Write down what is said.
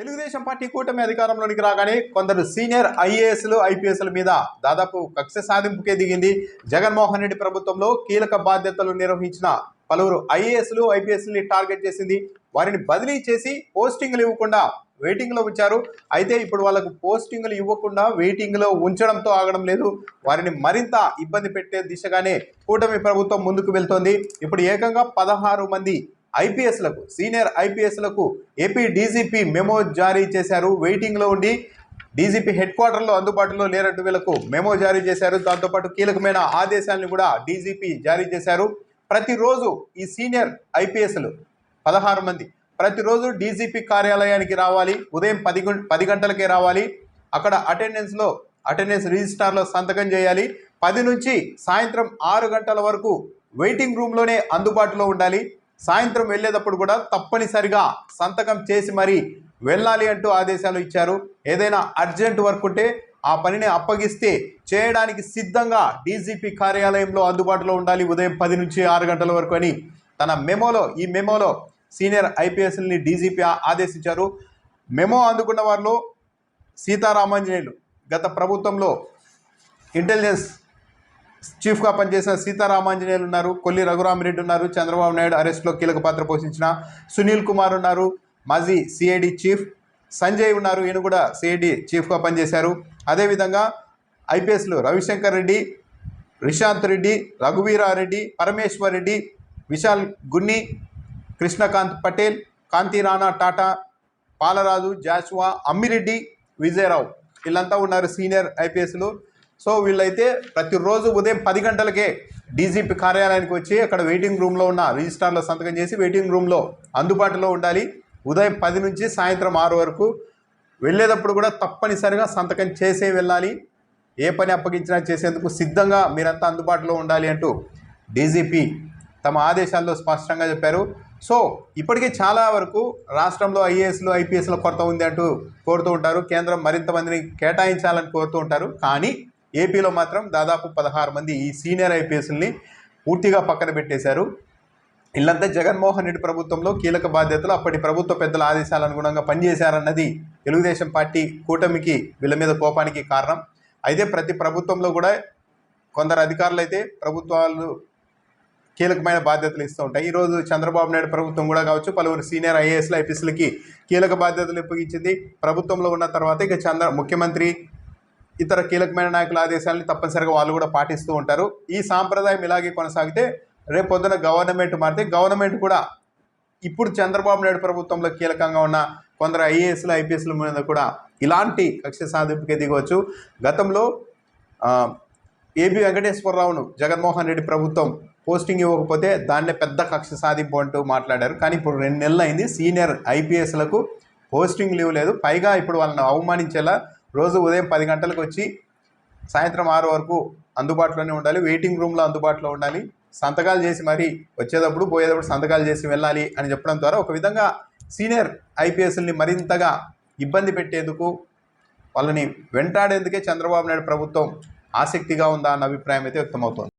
Telugu Desam party కూటమి అధికారంలోనికి రాగానే కొందరు సీనియర్ ఐఏఎస్లు ఐపీఎస్ల మీద దాదాపు కక్ష సాధింపుకే దిగింది. జగన్మోహన్ రెడ్డి ప్రభుత్వంలో కీలక బాధ్యతలు నిర్వహించిన పలువురు ఐఏఎస్లు ఐపీఎస్ని టార్గెట్ చేసింది. వారిని బదిలీ చేసి పోస్టింగ్లు ఇవ్వకుండా వెయిటింగ్లో ఉంచారు. అయితే ఇప్పుడు వాళ్ళకు పోస్టింగ్లు ఇవ్వకుండా వెయిటింగ్లో ఉంచడంతో ఆగడం లేదు. వారిని మరింత ఇబ్బంది పెట్టే దిశగానే కూటమి ప్రభుత్వం ముందుకు వెళ్తోంది. ఇప్పుడు ఏకంగా పదహారు మంది ఐపీఎస్లకు సీనియర్ ఐపీఎస్లకు ఏపీ డీజీపీ మెమో జారీ చేశారు. వెయిటింగ్లో ఉండి డీజీపీ హెడ్ క్వార్టర్లో అందుబాటులో లేనట్టు వీళ్ళకు మెమో జారీ చేశారు. దాంతోపాటు కీలకమైన ఆదేశాలను కూడా డీజీపీ జారీ చేశారు. ప్రతిరోజు ఈ సీనియర్ ఐపీఎస్లు పదహారు మంది ప్రతిరోజు డీజీపీ కార్యాలయానికి రావాలి. ఉదయం పది పది గంటలకే రావాలి. అక్కడ అటెండెన్స్లో అటెండెన్స్ రిజిస్టార్లో సంతకం చేయాలి. పది నుంచి సాయంత్రం ఆరు గంటల వరకు వెయిటింగ్ రూమ్లోనే అందుబాటులో ఉండాలి. సాయంత్రం వెళ్ళేటప్పుడు కూడా తప్పనిసరిగా సంతకం చేసి మరీ వెళ్ళాలి అంటూ ఆదేశాలు ఇచ్చారు. ఏదైనా అర్జెంట్ వర్క్ ఉంటే ఆ పనిని అప్పగిస్తే చేయడానికి సిద్ధంగా డీజీపీ కార్యాలయంలో అందుబాటులో ఉండాలి ఉదయం పది నుంచి ఆరు గంటల వరకు అని తన మెమోలో ఈ మెమోలో సీనియర్ ఐపీఎస్ని డీజీపీ ఆదేశించారు. మెమో అందుకున్న వారిలో సీతారామాంజనేయులు గత ప్రభుత్వంలో ఇంటెలిజెన్స్ చీఫ్గా పనిచేసిన సీతారామాంజనేయులు ఉన్నారు కొల్లి రఘురామరెడ్డి ఉన్నారు చంద్రబాబు నాయుడు అరెస్ట్లో కీలక పాత్ర పోషించిన సునీల్ కుమార్ ఉన్నారు మాజీ సిఐడి చీఫ్ సంజయ్ ఉన్నారు ఈయన కూడా సిఐడి చీఫ్గా పనిచేశారు. అదేవిధంగా ఐపీఎస్లు రవిశంకర్ రెడ్డి రిషాంత్ రెడ్డి రఘువీరారెడ్డి పరమేశ్వర్ రెడ్డి విశాల్ గున్ని కృష్ణకాంత్ పటేల్ కాంతి రాణా టాటా పాలరాజు జాషువా అమ్మిరెడ్డి విజయరావు. వీళ్ళంతా ఉన్నారు సీనియర్ ఐపీఎస్లు. సో వీళ్ళైతే ప్రతిరోజు ఉదయం పది గంటలకే డీజీపీ కార్యాలయానికి వచ్చి అక్కడ వెయిటింగ్ రూమ్లో ఉన్న రిజిస్టార్లో సంతకం చేసి వెయిటింగ్ రూమ్లో అందుబాటులో ఉండాలి. ఉదయం పది నుంచి సాయంత్రం ఆరు వరకు వెళ్ళేటప్పుడు కూడా తప్పనిసరిగా సంతకం చేసే వెళ్ళాలి. ఏ పని అప్పగించినా చేసేందుకు సిద్ధంగా మీరంతా అందుబాటులో ఉండాలి అంటూ డీజీపీ తమ ఆదేశాల్లో స్పష్టంగా చెప్పారు. సో ఇప్పటికే చాలా వరకు రాష్ట్రంలో ఐఏఎస్లు ఐపీఎస్ల కొరత ఉంది అంటూ కోరుతూ ఉంటారు. కేంద్రం మరింత మందిని కేటాయించాలని కోరుతూ ఉంటారు. కానీ ఏపీలో మాత్రం దాదాపు పదహారు మంది ఈ సీనియర్ ఐపీఎస్ని పూర్తిగా పక్కన పెట్టేశారు. ఇల్లంతా జగన్మోహన్ రెడ్డి ప్రభుత్వంలో కీలక బాధ్యతలు అప్పటి ప్రభుత్వ పెద్దల ఆదేశాల అనుగుణంగా పనిచేశారన్నది తెలుగుదేశం పార్టీ కూటమికి వీళ్ళ మీద కోపానికి కారణం. అయితే ప్రతి ప్రభుత్వంలో కూడా కొందరు అధికారులు అయితే ప్రభుత్వాలు కీలకమైన బాధ్యతలు ఇస్తూ ఉంటాయి. ఈరోజు చంద్రబాబు నాయుడు ప్రభుత్వం కూడా కావచ్చు పలువురు సీనియర్ ఐఏఎస్లు ఐపీఎస్లకి కీలక బాధ్యతలు ఇప్పగించింది ప్రభుత్వంలో ఉన్న తర్వాత ఇక చంద్ర ముఖ్యమంత్రి ఇతర కీలకమైన నాయకుల ఆదేశాలని తప్పనిసరిగా వాళ్ళు కూడా పాటిస్తూ ఉంటారు. ఈ సాంప్రదాయం ఇలాగే కొనసాగితే రేపు పొద్దున గవర్నమెంట్ మారితే గవర్నమెంట్ కూడా ఇప్పుడు చంద్రబాబు నాయుడు ప్రభుత్వంలో కీలకంగా ఉన్న కొందరు ఐఏఎస్లు ఐపీఎస్ల మీద కూడా ఇలాంటి కక్ష సాధింపుకే దిగవచ్చు. గతంలో ఏపీ ఏబి వెంకటేశ్వరరావును జగన్మోహన్ రెడ్డి ప్రభుత్వం పోస్టింగ్ ఇవ్వకపోతే దాన్నే పెద్ద కక్ష సాధింపు అంటూ మాట్లాడారు. కానీ ఇప్పుడు రెండు నెలలు అయింది సీనియర్ ఐపీఎస్లకు పోస్టింగ్ లీవ్ లేదు. పైగా ఇప్పుడు వాళ్ళని అవమానించేలా రోజు ఉదయం పది గంటలకు వచ్చి సాయంత్రం ఆరు వరకు అందుబాటులోనే ఉండాలి వెయిటింగ్ రూమ్లో అందుబాటులో ఉండాలి. సంతకాలు చేసి మరి వచ్చేటప్పుడు పోయేటప్పుడు సంతకాలు చేసి వెళ్ళాలి అని చెప్పడం ద్వారా ఒక విధంగా సీనియర్ ఐపీఎస్ని మరింతగా ఇబ్బంది పెట్టేందుకు వాళ్ళని వెంటాడేందుకే చంద్రబాబు నాయుడు ప్రభుత్వం ఆసక్తిగా ఉందా అన్న అభిప్రాయం అయితే వ్యక్తమవుతోంది.